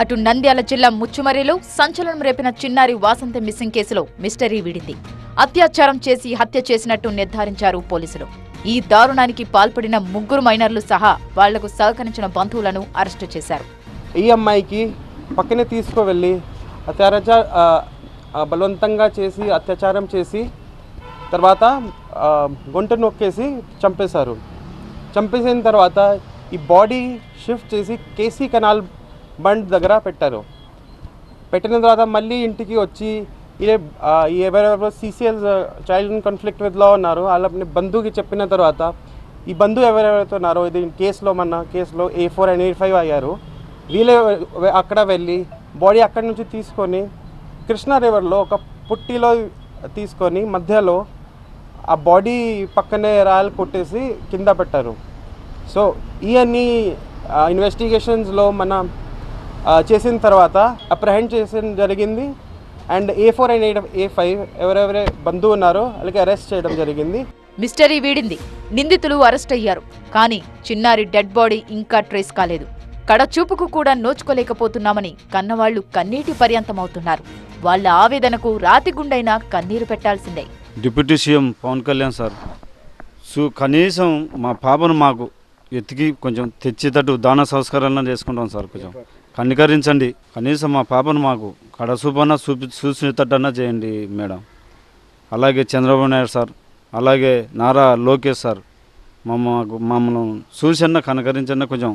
అటు నంద్యాల జిల్లా ముచ్చుమరిలో సంచలనం రేపిన చిన్నారి వాసంతి మిస్సింగ్ కేసులో మిస్టరీ వీడింది. అత్యాచారం చేసి హత్య చేసినట్టు నిర్ధారించారు పోలీసులు. ఈ దారుణానికి పాల్పడిన ముగ్గురు మైనర్లు సహా వాళ్ళకు సహకరించిన బంధువులను అరెస్టు చేశారు. ఈ అమ్మాయికి పక్కనే తీసుకువెళ్ళి అత్యాచార బలవంతంగా చేసి అత్యాచారం చేసి తర్వాత ఆ, గుంట నొక్కేసి చంపేశారు. చంపేసిన తర్వాత ఈ బాడీ షిఫ్ట్ చేసి కేసీ కెనాల్ బండ్ దగ్గర పెట్టారు. పెట్టిన తర్వాత మళ్ళీ ఇంటికి వచ్చి ఈ ఎవరెవరో సీసీఎల్ చైల్డ్ కాన్ఫ్లిక్ట్ విత్లో ఉన్నారు వాళ్ళ బంధువుకి చెప్పిన తర్వాత ఈ బంధువు ఎవరెవరైతే ఉన్నారో ఇది కేసులో మన కేసులో A four and A five అయ్యారు. వీళ్ళే అక్కడ వెళ్ళి బాడీ అక్కడి నుంచి తీసుకొని కృష్ణా రివర్లో ఒక పుట్టిలో తీసుకొని మధ్యలో ఆ బాడీ పక్కనే రాయలు కొట్టేసి కింద పెట్టారు. సో ఇవన్నీ ఇన్వెస్టిగేషన్స్లో మన చేసిన తర్వాత అప్రహెండ్ చేసిన జరిగింది. And A four and eight A five ఎవరెవరే బంధువు ఉన్నారో వాళ్ళకి అరెస్ట్ చేయడం జరిగింది. మిస్టరీ వీడింది. నిందితులు అరెస్ట్ అయ్యారు. కానీ చిన్నారి డెడ్ బాడీ ఇంకా ట్రేస్ కాలేదు. కడచూపుకు కూడా నోచుకోలేకపోతున్నామని కన్నవాళ్ళు కన్నీటి పర్యంతమవుతున్నారు. వాళ్ళ ఆవేదనకు రాతి గుండైనా కన్నీరు పెట్టాల్సిందే. Deputy C M Pawan Kalyan sir సు కనీసం మా పాపను మాకు ఎత్తికి కొంచెం తెచ్చేటట్టు దాన సంస్కారాలను చేసుకుంటాం సార్ కొంచెం. కనికరించండి. కనీసం మా పాపను మాకు కడసూపన్నా చూపి చూసినట్టన్నా చేయండి మేడం. అలాగే చంద్రబాబు నాయుడు సార్ అలాగే నారా లోకేష్ సార్ మమ్మ మమ్మల్ని చూసన్నా కనకరించన్నా కొంచెం.